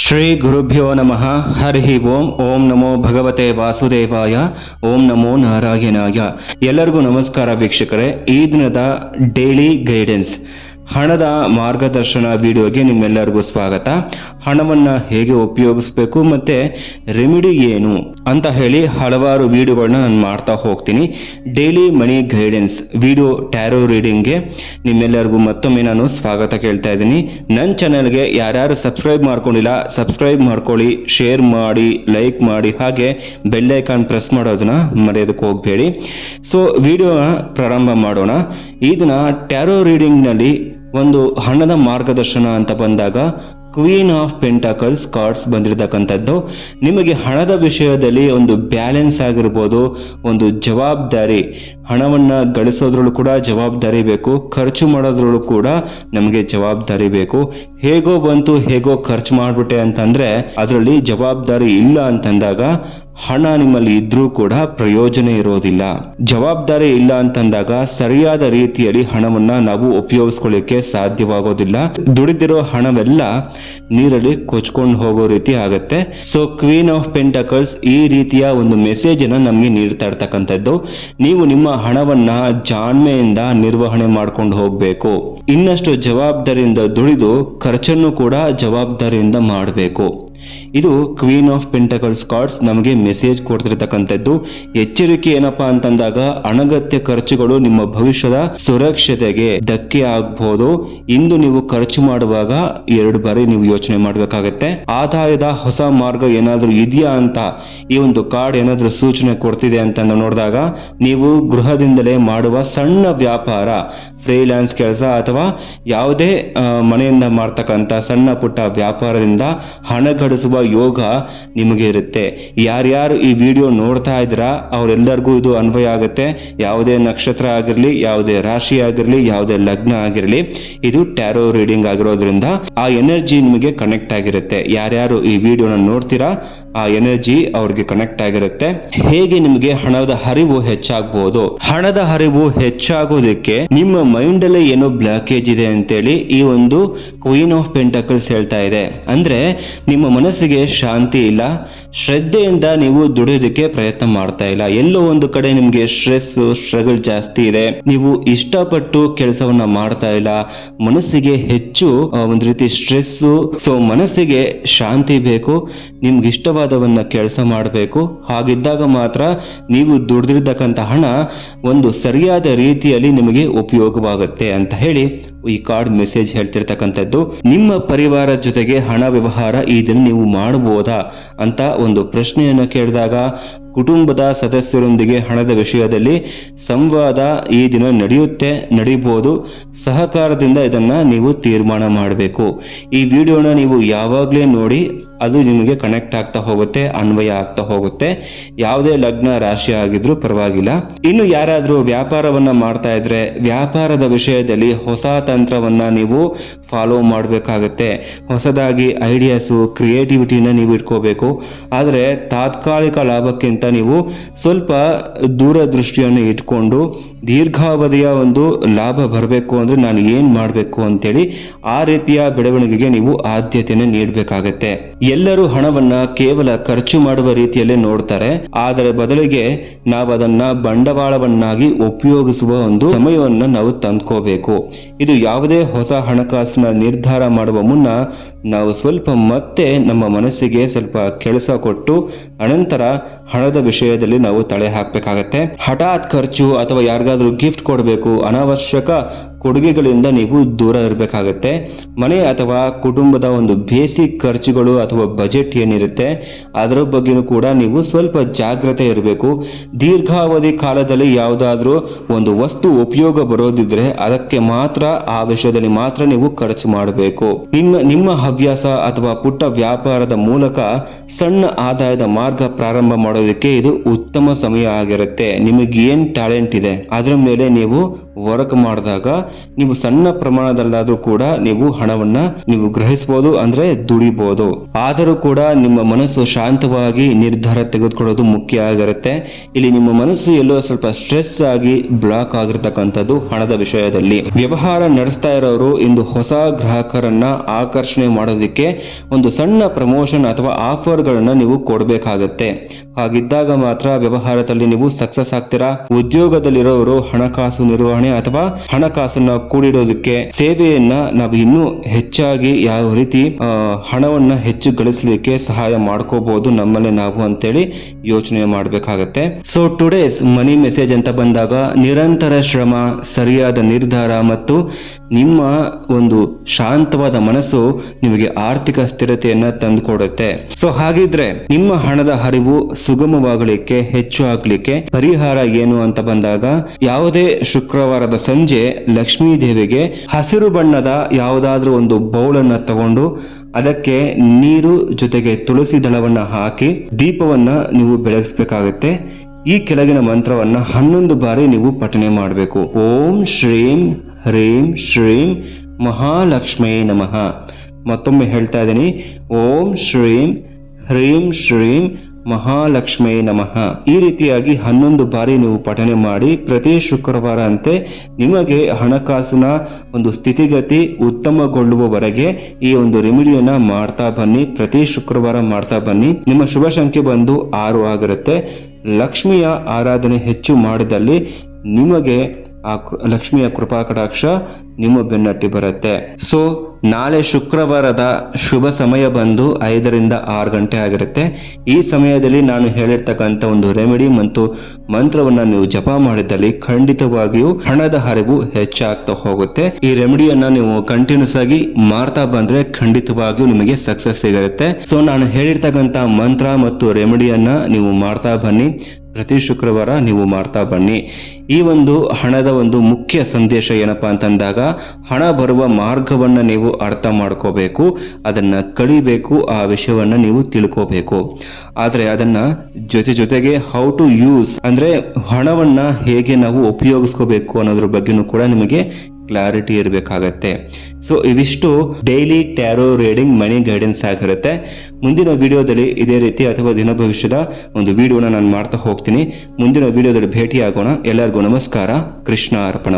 ಶ್ರೀ ಗುರುಭ್ಯೋ ನಮಃ. ಹರಿ ಓಂ. ಓಂ ನಮೋ ಭಗವತೆ ವಾಸುದೇವಾಯ. ಓಂ ನಮೋ ನಾರಾಯಣಾಯ. ಎಲ್ಲರಿಗೂ ನಮಸ್ಕಾರ ವೀಕ್ಷಕರೇ. ಈ ದಿನದ ಡೈಲಿ ಗೈಡೆನ್ಸ್ ಹಣದ ಮಾರ್ಗದರ್ಶನ ವಿಡಿಯೋಗೆ ನಿಮ್ಮೆಲ್ಲರಿಗೂ ಸ್ವಾಗತ. ಹಣವನ್ನು ಹೇಗೆ ಉಪಯೋಗಿಸ್ಬೇಕು ಮತ್ತು ರೆಮಿಡಿ ಏನು ಅಂತ ಹೇಳಿ ಹಲವಾರು ವಿಡಿಯೋಗಳನ್ನ ನಾನು ಮಾಡ್ತಾ ಹೋಗ್ತೀನಿ. Daily money guidance video tarot ರೀಡಿಂಗ್ಗೆ ನಿಮ್ಮೆಲ್ಲರಿಗೂ ಮತ್ತೊಮ್ಮೆ ನಾನು ಸ್ವಾಗತ ಕೇಳ್ತಾ ಇದ್ದೀನಿ. ನನ್ನ ಚಾನಲ್ಗೆ ಯಾರ್ಯಾರು ಸಬ್ಸ್ಕ್ರೈಬ್ ಮಾಡ್ಕೊಂಡಿಲ್ಲ, ಸಬ್ಸ್ಕ್ರೈಬ್ ಮಾಡ್ಕೊಳ್ಳಿ, ಶೇರ್ ಮಾಡಿ, ಲೈಕ್ ಮಾಡಿ, ಹಾಗೆ ಬೆಲ್ಲೈಕಾನ್ ಪ್ರೆಸ್ ಮಾಡೋದನ್ನ ಮರೆಯೋದಕ್ಕೆ ಹೋಗಬೇಡಿ. ಸೊ, ವಿಡಿಯೋನ ಪ್ರಾರಂಭ ಮಾಡೋಣ. ಈ ದಿನ ಟ್ಯಾರೋ ರೀಡಿಂಗ್ನಲ್ಲಿ ಒಂದು ಹಣದ ಮಾರ್ಗದರ್ಶನ ಅಂತ ಬಂದಾಗ ಕ್ವೀನ್ ಆಫ್ ಪೆಂಟಾಕಲ್ಸ್ ಕಾರ್ಡ್ಸ್ ಬಂದಿರತಕ್ಕಂಥದ್ದು. ನಿಮಗೆ ಹಣದ ವಿಷಯದಲ್ಲಿ ಒಂದು ಬ್ಯಾಲೆನ್ಸ್ ಆಗಿರ್ಬೋದು, ಒಂದು ಜವಾಬ್ದಾರಿ. ಹಣವನ್ನು ಗಳಿಸೋದ್ರಲ್ಲೂ ಕೂಡ ಜವಾಬ್ದಾರಿ ಬೇಕು, ಖರ್ಚು ಮಾಡೋದ್ರಲ್ಲೂ ಕೂಡ ನಮಗೆ ಜವಾಬ್ದಾರಿ ಬೇಕು. ಹೇಗೋ ಬಂತು, ಹೇಗೋ ಖರ್ಚು ಮಾಡಿಬಿಟ್ಟೆ ಅಂತಂದರೆ, ಅದರಲ್ಲಿ ಜವಾಬ್ದಾರಿ ಇಲ್ಲ ಅಂತಂದಾಗ ಹಣ ನಿಮ್ಮಲ್ಲಿ ಇದ್ರೂ ಕೂಡ ಪ್ರಯೋಜನ ಇರೋದಿಲ್ಲ. ಜವಾಬ್ದಾರಿ ಇಲ್ಲ ಅಂತಂದಾಗ ಸರಿಯಾದ ರೀತಿಯಲ್ಲಿ ಹಣವನ್ನ ನಾವು ಉಪಯೋಗಿಸ್ಕೊಳ್ಳಿಕ್ಕೆ ಸಾಧ್ಯವಾಗೋದಿಲ್ಲ. ದುಡಿದಿರೋ ಹಣವೆಲ್ಲ ನೀರಲ್ಲಿ ಕೊಚ್ಕೊಂಡು ಹೋಗೋ ರೀತಿ ಆಗತ್ತೆ. ಸೊ ಕ್ವೀನ್ ಆಫ್ ಪೆಂಟಕಲ್ಸ್ ಈ ರೀತಿಯ ಒಂದು ಮೆಸೇಜ್ ಅನ್ನ ನಮಗೆ ನೀಡ್ತಾ ಇರ್ತಕ್ಕಂಥದ್ದು. ನೀವು ನಿಮ್ಮ ಹಣವನ್ನ ಜಾಣ್ಮೆಯಿಂದ ನಿರ್ವಹಣೆ ಮಾಡ್ಕೊಂಡು ಹೋಗ್ಬೇಕು. ಇನ್ನಷ್ಟು ಜವಾಬ್ದಾರಿಯಿಂದ ದುಡಿದು ಖರ್ಚನ್ನು ಕೂಡ ಜವಾಬ್ದಾರಿಯಿಂದ ಮಾಡಬೇಕು. ಇದು ಕ್ವೀನ್ ಆಫ್ ಪೆಂಟಕಲ್ಸ್ ಕಾರ್ಡ್ಸ್ ನಮಗೆ ಮೆಸೇಜ್ ಕೊಡ್ತಿರ್ತಕ್ಕಂಥದ್ದು. ಎಚ್ಚರಿಕೆ ಏನಪ್ಪಾ ಅಂತಂದಾಗ ಅನಗತ್ಯ ಖರ್ಚುಗಳು ನಿಮ್ಮ ಭವಿಷ್ಯದ ಸುರಕ್ಷತೆಗೆ ಧಕ್ಕೆ ಆಗ್ಬಹುದು ಇಂದು ನೀವು ಖರ್ಚು ಮಾಡುವಾಗ ಎರಡು ಬಾರಿ ನೀವು ಯೋಚನೆ ಮಾಡಬೇಕಾಗತ್ತೆ. ಆದಾಯದ ಹೊಸ ಮಾರ್ಗ ಏನಾದರೂ ಇದೆಯಾ ಅಂತ, ಈ ಒಂದು ಕಾರ್ಡ್ ಏನಾದರೂ ಸೂಚನೆ ಕೊಡ್ತಿದೆ ಅಂತ ನೋಡಿದಾಗ, ನೀವು ಗೃಹದಿಂದಲೇ ಮಾಡುವ ಸಣ್ಣ ವ್ಯಾಪಾರ ಫ್ರೀಲ್ಯಾನ್ಸ್ ಕೆಲಸ ಅಥವಾ ಯಾವುದೇ ಮನೆಯಿಂದ ಮಾಡ್ತಕ್ಕಂಥ ಸಣ್ಣ ಪುಟ್ಟ ವ್ಯಾಪಾರದಿಂದ ಹಣ ಗಳಿಸುವ ಯೋಗ ನಿಮಗೆ ಇರುತ್ತೆ. ಯಾರ್ಯಾರು ಈ ವಿಡಿಯೋ ನೋಡ್ತಾ ಇದ್ದೀರಾ, ಅವರೆಲ್ಲರಿಗೂ ಇದು ಅನ್ವಯ ಆಗುತ್ತೆ. ಯಾವುದೇ ನಕ್ಷತ್ರ ಆಗಿರಲಿ, ಯಾವುದೇ ರಾಶಿ ಆಗಿರಲಿ, ಯಾವುದೇ ಲಗ್ನ ಆಗಿರಲಿ, ಇದು ಟ್ಯಾರೋ ರೀಡಿಂಗ್ ಆಗಿರೋದ್ರಿಂದ ಆ ಎನರ್ಜಿ ನಿಮಗೆ ಕನೆಕ್ಟ್ ಆಗಿರುತ್ತೆ. ಯಾರ್ಯಾರು ಈ ವಿಡಿಯೋನ ನೋಡ್ತೀರಾ, ಆ ಎನರ್ಜಿ ಅವ್ರಿಗೆ ಕನೆಕ್ಟ್ ಆಗಿರುತ್ತೆ. ಹೇಗೆ ನಿಮಗೆ ಹಣದ ಹರಿವು ಹೆಚ್ಚಾಗಬಹುದು ಹಣದ ಹರಿವು ಹೆಚ್ಚಾಗೋದಕ್ಕೆ ನಿಮ್ಮ ಮೈಂಡ್ ಅಲ್ಲಿ ಏನೋ ಬ್ಲಾಕೇಜ್ ಇದೆ ಅಂತೇಳಿ ಈ ಒಂದು ಕ್ವೀನ್ ಆಫ್ ಪೆಂಟಕಲ್ಸ್ ಹೇಳ್ತಾ ಇದೆ. ಅಂದ್ರೆ ನಿಮ್ಮ ಮನಸ್ಸಿಗೆ ಶಾಂತಿ ಇಲ್ಲ, ಶ್ರದ್ಧೆಯಿಂದ ನೀವು ದುಡಿಯೋದಕ್ಕೆ ಪ್ರಯತ್ನ ಮಾಡ್ತಾ ಇಲ್ಲ. ಎಲ್ಲೋ ಒಂದು ಕಡೆ ನಿಮ್ಗೆ ಸ್ಟ್ರೆಸ್ ಸ್ಟ್ರಗಲ್ ಜಾಸ್ತಿ ಇದೆ. ನೀವು ಇಷ್ಟಪಟ್ಟು ಕೆಲಸವನ್ನ ಮಾಡ್ತಾ ಇಲ್ಲ. ಮನಸ್ಸಿಗೆ ಹೆಚ್ಚು ಒಂದು ರೀತಿ ಸ್ಟ್ರೆಸ್ ಸೊ ಮನಸ್ಸಿಗೆ ಶಾಂತಿ ಬೇಕು, ನಿಮ್ಗೆ ಇಷ್ಟವಾದವನ್ನ ಕೆಲಸ ಮಾಡಬೇಕು. ಹಾಗಿದ್ದಾಗ ಮಾತ್ರ ನೀವು ದುಡಿದಿರ್ತಕ್ಕಂಥ ಹಣ ಒಂದು ಸರಿಯಾದ ರೀತಿಯಲ್ಲಿ ನಿಮಗೆ ಉಪಯೋಗವಾಗುತ್ತೆ ಅಂತ ಹೇಳಿ ಈ ಕಾರ್ಡ್ ಮೆಸೇಜ್ ಹೇಳ್ತಿರ್ತಕ್ಕಂಥದ್ದು, ನಿಮ್ಮ ಪರಿವಾರ ಜೊತೆಗೆ ಹಣ ವ್ಯವಹಾರ ಈ ದಿನ ನೀವು ಮಾಡಬಹುದಾ ಅಂತ ಒಂದು ಪ್ರಶ್ನೆಯನ್ನು ಕೇಳಿದಾಗ, ಕುಟುಂಬದ ಸದಸ್ಯರೊಂದಿಗೆ ಹಣದ ವಿಷಯದಲ್ಲಿ ಸಂವಾದ ಈ ದಿನ ನಡೆಯುತ್ತೆ, ನಡೀಬೋದು, ಸಹಕಾರದಿಂದ ಇದನ್ನ ನೀವು ತೀರ್ಮಾನ ಮಾಡಬೇಕು. ಈ ವಿಡಿಯೋನ ನೀವು ಯಾವಾಗಲೇ ನೋಡಿ, ಅದು ನಿಮಗೆ ಕನೆಕ್ಟ್ ಆಗ್ತಾ ಹೋಗುತ್ತೆ, ಅನ್ವಯ ಆಗ್ತಾ ಹೋಗುತ್ತೆ. ಯಾವುದೇ ಲಗ್ನ ರಾಶಿ ಆಗಿದ್ರೂ ಪರವಾಗಿಲ್ಲ. ಇನ್ನು ಯಾರಾದರೂ ವ್ಯಾಪಾರವನ್ನ ಮಾಡ್ತಾ ಇದ್ರೆ, ವ್ಯಾಪಾರದ ವಿಷಯದಲ್ಲಿ ಹೊಸ ತಂತ್ರವನ್ನ ನೀವು ಫಾಲೋ ಮಾಡಬೇಕಾಗತ್ತೆ. ಹೊಸದಾಗಿ ಐಡಿಯಾಸು ಕ್ರಿಯೇಟಿವಿಟಿನ ನೀವು ಇಟ್ಕೋಬೇಕು. ಆದರೆ ತಾತ್ಕಾಲಿಕ ಲಾಭಕ್ಕಿಂತ ನೀವು ಸ್ವಲ್ಪ ದೂರದೃಷ್ಟಿಯನ್ನು ಇಟ್ಕೊಂಡು ದೀರ್ಘಾವಧಿಯ ಒಂದು ಲಾಭ ಬರಬೇಕು ಅಂದರೆ ನಾನು ಏನು ಮಾಡಬೇಕು ಅಂತೇಳಿ ಆ ರೀತಿಯ ಬೆಳವಣಿಗೆಗೆ ನೀವು ಆದ್ಯತೆಯನ್ನು ನೀಡಬೇಕಾಗತ್ತೆ. ಎಲ್ಲರೂ ಹಣವನ್ನ ಕೇವಲ ಖರ್ಚು ಮಾಡುವ ರೀತಿಯಲ್ಲೇ ನೋಡ್ತಾರೆ. ಆದರೆ ಬದಲಿಗೆ ನಾವು ಅದನ್ನ ಬಂಡವಾಳವನ್ನಾಗಿ ಉಪಯೋಗಿಸುವ ಒಂದು ಸಮಯವನ್ನು ನಾವು ತಂದ್ಕೋಬೇಕು. ಇದು ಯಾವುದೇ ಹೊಸ ಹಣಕಾಸಿನ ನಿರ್ಧಾರ ಮಾಡುವ ಮುನ್ನ ನಾವು ಸ್ವಲ್ಪ ಮತ್ತೆ ನಮ್ಮ ಮನಸ್ಸಿಗೆ ಸ್ವಲ್ಪ ಕೆಲಸ ಕೊಟ್ಟು ಅನಂತರ ಹಣದ ವಿಷಯದಲ್ಲಿ ನಾವು ತಳೆ ಹಾಕಬೇಕಾಗತ್ತೆ. ಹಠಾತ್ ಖರ್ಚು ಅಥವಾ ಯಾರಿಗಾದ್ರೂ ಗಿಫ್ಟ್ ಕೊಡಬೇಕು, ಅನಾವಶ್ಯಕ ಕೊಡುಗೆಗಳಿಂದ ನೀವು ದೂರ ಇರಬೇಕಾಗತ್ತೆ. ಮನೆ ಅಥವಾ ಕುಟುಂಬದ ಒಂದು ಬೇಸಿಕ್ ಖರ್ಚುಗಳು ಅಥವಾ ಬಜೆಟ್ ಏನಿರುತ್ತೆ, ಅದರ ಬಗ್ಗೆನೂ ಕೂಡ ನೀವು ಸ್ವಲ್ಪ ಜಾಗ್ರತೆ ಇರಬೇಕು. ದೀರ್ಘಾವಧಿ ಕಾಲದಲ್ಲಿ ಯಾವುದಾದ್ರೂ ಒಂದು ವಸ್ತು ಉಪಯೋಗ ಬರೋದಿದ್ರೆ ಅದಕ್ಕೆ ಮಾತ್ರ ಆ ವಿಷಯದಲ್ಲಿ ಮಾತ್ರ ನೀವು ಖರ್ಚು ಮಾಡಬೇಕು. ನಿಮ್ಮ ನಿಮ್ಮ ಹವ್ಯಾಸ ಅಥವಾ ಪುಟ್ಟ ವ್ಯಾಪಾರದ ಮೂಲಕ ಸಣ್ಣ ಆದಾಯದ ಮಾರ್ಗ ಪ್ರಾರಂಭ ಮಾಡೋದಕ್ಕೆ ಇದು ಉತ್ತಮ ಸಮಯ ಆಗಿರುತ್ತೆ. ನಿಮಗೆ ಏನ್ ಟ್ಯಾಲೆಂಟ್ ಇದೆ, ಅದರ ಮೇಲೆ ನೀವು ವರ್ಕ್ ಮಾಡಿದಾಗ ನೀವು ಸಣ್ಣ ಪ್ರಮಾಣದಲ್ಲಾದರೂ ಕೂಡ ನೀವು ಹಣವನ್ನ ನೀವು ಗ್ರಹಿಸಬಹುದು ಅಂದ್ರೆ ದುಡಿಬಹುದು ಆದರೂ ಕೂಡ ನಿಮ್ಮ ಮನಸ್ಸು ಶಾಂತವಾಗಿ ನಿರ್ಧಾರ ತೆಗೆದುಕೊಳ್ಳೋದು ಮುಖ್ಯ ಆಗಿರುತ್ತೆ. ಇಲ್ಲಿ ನಿಮ್ಮ ಮನಸ್ಸು ಎಲ್ಲೋ ಸ್ವಲ್ಪ ಸ್ಟ್ರೆಸ್ ಆಗಿ ಬ್ಲಾಕ್ ಆಗಿರ್ತಕ್ಕಂಥದ್ದು ಹಣದ ವಿಷಯದಲ್ಲಿ. ವ್ಯವಹಾರ ನಡೆಸ್ತಾ ಇರೋರು ಇಂದು ಹೊಸ ಗ್ರಾಹಕರನ್ನ ಆಕರ್ಷಣೆ ಮಾಡೋದಕ್ಕೆ ಒಂದು ಸಣ್ಣ ಪ್ರಮೋಷನ್ ಅಥವಾ ಆಫರ್ಗಳನ್ನ ನೀವು ಕೊಡಬೇಕಾಗತ್ತೆ. ಹಾಗಿದ್ದಾಗ ಮಾತ್ರ ವ್ಯವಹಾರದಲ್ಲಿ ನೀವು ಸಕ್ಸಸ್ ಆಗ್ತೀರಾ? ಉದ್ಯೋಗದಲ್ಲಿರೋರು ಹಣಕಾಸು ನಿರ್ವಹಣೆ ಅಥವಾ ಹಣಕಾಸನ್ನ ಕೂಡಿಡೋದಕ್ಕೆ ಸೇವೆಯನ್ನ ನಾವು ಇನ್ನೂ ಹೆಚ್ಚಾಗಿ ಯಾವ ರೀತಿ ಹಣವನ್ನ ಹೆಚ್ಚು ಗಳಿಸಲಿಕ್ಕೆ ಸಹಾಯ ಮಾಡ್ಕೋಬಹುದು ನಮ್ಮಲ್ಲೇ ನಾವು ಅಂತೇಳಿ ಯೋಚನೆ ಮಾಡಬೇಕಾಗತ್ತೆ. ಸೊ ಟುಡೇಸ್ ಮನಿ ಮೆಸೇಜ್ ಅಂತ ಬಂದಾಗ ನಿರಂತರ ಶ್ರಮ, ಸರಿಯಾದ ನಿರ್ಧಾರ ಮತ್ತು ನಿಮ್ಮ ಒಂದು ಶಾಂತವಾದ ಮನಸ್ಸು ನಿಮಗೆ ಆರ್ಥಿಕ ಸ್ಥಿರತೆಯನ್ನ ತಂದುಕೊಡುತ್ತೆ. ಸೊ ಹಾಗಿದ್ರೆ ನಿಮ್ಮ ಹಣದ ಹರಿವು ಸುಗಮವಾಗಲಿಕ್ಕೆ, ಹೆಚ್ಚು ಆಗ್ಲಿಕ್ಕೆ ಪರಿಹಾರ ಏನು ಅಂತ ಬಂದಾಗ, ಯಾವುದೇ ಶುಕ್ರವಾರದ ಸಂಜೆ ಲಕ್ಷ್ಮೀ ದೇವಿಗೆ ಹಸಿರು ಬಣ್ಣದ ಯಾವುದಾದ್ರೂ ಒಂದು ಬೌಲನ್ನ ತಗೊಂಡು ಅದಕ್ಕೆ ನೀರು ಜೊತೆಗೆ ತುಳಸಿ ದಳವನ್ನ ಹಾಕಿ ದೀಪವನ್ನ ನೀವು ಬೆಳಗಿಸ್ಬೇಕಾಗತ್ತೆ. ಈ ಕೆಳಗಿನ ಮಂತ್ರವನ್ನ ಹನ್ನೊಂದು ಬಾರಿ ನೀವು ಪಠನೆ ಮಾಡಬೇಕು. ಓಂ ಶ್ರೀಂ ಹ್ರೀಂ ಶ್ರೀಂ ಮಹಾಲಕ್ಷ್ಮೇ ನಮಃ. ಮತ್ತೊಮ್ಮೆ ಹೇಳ್ತಾ ಇದ್ದೀನಿ, ಓಂ ಶ್ರೀಂ, ಹ್ರೀಂ ಶ್ರೀಂ ಮಹಾಲಕ್ಷ್ಮೇ ನಮಃ. ಈ ರೀತಿಯಾಗಿ ಹನ್ನೊಂದು ಬಾರಿ ನೀವು ಪಠನೆ ಮಾಡಿ ಪ್ರತಿ ಶುಕ್ರವಾರ ಅಂತೆ ನಿಮಗೆ ಹಣಕಾಸಿನ ಒಂದು ಸ್ಥಿತಿಗತಿ ಉತ್ತಮಗೊಳ್ಳುವವರೆಗೆ ಈ ಒಂದು ರೆಮಿಡಿಯನ್ನ ಮಾಡ್ತಾ ಬನ್ನಿ, ಪ್ರತಿ ಶುಕ್ರವಾರ ಮಾಡ್ತಾ ಬನ್ನಿ. ನಿಮ್ಮ ಶುಭ ಸಂಖ್ಯೆ ಬಂದು ಆರು ಆಗಿರುತ್ತೆ. ಲಕ್ಷ್ಮಿಯ ಆರಾಧನೆ ಹೆಚ್ಚು ಮಾಡಿದಲ್ಲಿ ನಿಮಗೆ ಆ ಲಕ್ಷ್ಮಿಯ ಕೃಪಾ ಕಟಾಕ್ಷ ನಿಮ್ಮ ಬೆನ್ನಟ್ಟಿ ಬರುತ್ತೆ. ಸೊ ನಾಳೆ ಶುಕ್ರವಾರದ ಶುಭ ಸಮಯ ಬಂದು ಐದರಿಂದ ಆರು ಗಂಟೆ ಆಗಿರುತ್ತೆ. ಈ ಸಮಯದಲ್ಲಿ ನಾನು ಹೇಳಿರ್ತಕ್ಕಂಥ ಒಂದು ರೆಮಿಡಿ ಮತ್ತು ಮಂತ್ರವನ್ನು ನೀವು ಜಪ ಮಾಡಿದಲ್ಲಿ ಖಂಡಿತವಾಗಿಯೂ ಹಣದ ಹರಿವು ಹೆಚ್ಚಾಗ್ತಾ ಹೋಗುತ್ತೆ. ಈ ರೆಮಿಡಿಯನ್ನ ನೀವು ಕಂಟಿನ್ಯೂಸ್ ಆಗಿ ಮಾಡ್ತಾ ಬಂದ್ರೆ ಖಂಡಿತವಾಗಿಯೂ ನಿಮಗೆ ಸಕ್ಸಸ್ ಸಿಗುತ್ತೆ. ಸೊ ನಾನು ಹೇಳಿರ್ತಕ್ಕಂಥ ಮಂತ್ರ ಮತ್ತು ರೆಮಿಡಿಯನ್ನ ನೀವು ಮಾಡ್ತಾ ಬನ್ನಿ. ಪ್ರತಿ ಶುಕ್ರವಾರ ನೀವು ಮಾಡ್ತಾ ಬನ್ನಿ. ಈ ಒಂದು ಹಣದ ಒಂದು ಮುಖ್ಯ ಸಂದೇಶ ಏನಪ್ಪ ಅಂತಂದಾಗ, ಹಣ ಬರುವ ಮಾರ್ಗವನ್ನು ನೀವು ಅರ್ಥ ಮಾಡ್ಕೋಬೇಕು, ಅದನ್ನು ಕಳಿಬೇಕು, ಆ ವಿಷಯವನ್ನು ನೀವು ತಿಳ್ಕೋಬೇಕು. ಆದರೆ ಅದನ್ನು ಜೊತೆ ಜೊತೆಗೆ ಹೌ ಟು ಯೂಸ್ ಅಂದರೆ ಹಣವನ್ನು ಹೇಗೆ ನಾವು ಉಪಯೋಗಿಸ್ಕೋಬೇಕು ಅನ್ನೋದ್ರ ಬಗ್ಗೆನೂ ಕೂಡ ನಿಮಗೆ ಕ್ಲಾರಿಟಿ ಇರಬೇಕಾಗತ್ತೆ. ಸೊ ಇವಿಷ್ಟು daily tarot reading money guidance ಆಗಿರುತ್ತೆ. ಮುಂದಿನ ವಿಡಿಯೋದಲ್ಲಿ ಇದೇ ರೀತಿ ಅಥವಾ ದಿನ ಭವಿಷ್ಯದ ಒಂದು ವಿಡಿಯೋನ ನಾನು ಮಾಡ್ತಾ ಹೋಗ್ತೀನಿ. ಮುಂದಿನ ವಿಡಿಯೋದಲ್ಲಿ ಭೇಟಿಯಾಗೋಣ. ಎಲ್ಲರಿಗೂ ನಮಸ್ಕಾರ. ಕೃಷ್ಣ ಅರ್ಪಣ